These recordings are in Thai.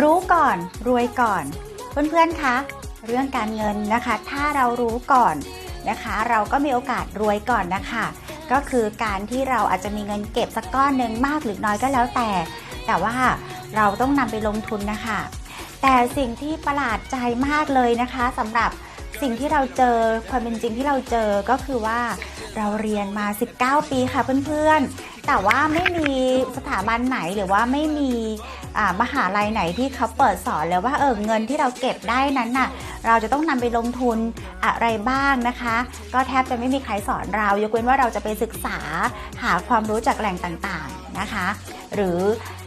รู้ก่อนรวยก่อน เพื่อนๆคะเรื่องการเงินนะคะ ถ้าเรารู้ก่อนนะคะ เราก็มีโอกาสรวยก่อนนะคะ ก็คือการที่เราอาจจะมีเงินเก็บสักก้อนหนึ่งมากหรือน้อยก็แล้วแต่ แต่ว่าเราต้องนำไปลงทุนนะคะ แต่สิ่งที่ประหลาดใจมากเลยนะคะสำหรับสิ่งที่เราเจอความเป็นจริงที่เราเจอก็คือว่าเราเรียนมา 19 ปีค่ะเพื่อนๆ แต่ว่าไม่มีสถาบันไหนหรือว่าไม่มีมหาลัยไหนที่เขาเปิดสอนเลยว่าเออเงินที่เราเก็บได้นั้นน่ะเราจะต้องนำไปลงทุนอะไรบ้างนะคะ ก็แทบจะไม่มีใครสอนเรา ยกเว้นว่าเราจะไปศึกษาหาความรู้จากแหล่งต่างๆนะคะ หรือ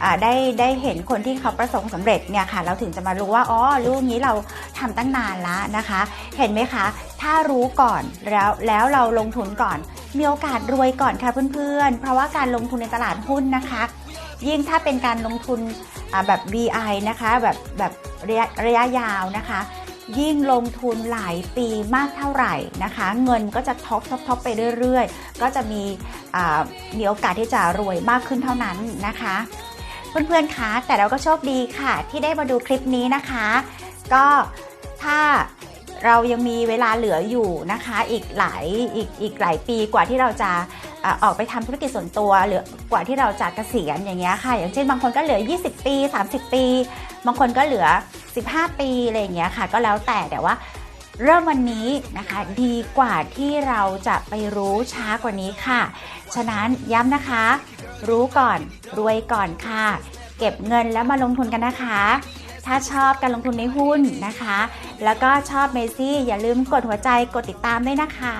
อได้ได้เห็นคนที่เขาประสบความสำเร็จเนี่ยค่ะ เราถึงจะมารู้ว่าอ๋อรู้งนี้เราทำตั้งนานแล้วนะคะ เห็นไหมคะ ถ้ารู้ก่อนแล้วแล้วเราลงทุนก่อน มีโอกาสรวยก่อนค่ะเพื่อนๆ เพราะว่าการลงทุนในตลาดหุ้นนะคะ ยิ่งถ้าเป็นการลงทุนแบบ VI นะคะแบบแบบระยะระยะยาวนะคะ ยิ่งลงทุนหลายปีมากเท่าไหร่นะคะ เงินก็จะท็อปท็อปท็อปไปเรื่อยๆ ก็จะมีมีโอกาสที่จะรวยมากขึ้นเท่านั้นนะคะ เพื่อนๆคะแต่เราก็โชคดีค่ะ ที่ได้มาดูคลิปนี้นะคะ ก็ถ้าเรายังมีเวลาเหลืออยู่นะคะ อีกหลายอีกอีกหลายปีกว่าที่เราจะออกไปทำธุรกิจส่วนตัวหรือกว่าที่เราจะเกษียณอย่างเงี้ยค่ะ อย่างเช่นบางคนก็เหลือ 20 ปี 30 ปี บางคนก็เหลือ 15 ปีอะไรอย่างเงี้ยค่ะ ก็แล้วแต่แต่ว่าเริ่มวันนี้นะคะดีกว่าที่เราจะไปรู้ช้ากว่านี้ค่ะ ฉะนั้นย้ำนะคะ รู้ก่อนรวยก่อนค่ะ เก็บเงินแล้วมาลงทุนกันนะคะ ถ้าชอบการลงทุนในหุ้นนะคะ แล้วก็ชอบเมซี่อย่าลืมกดหัวใจกดติดตามด้วยนะคะ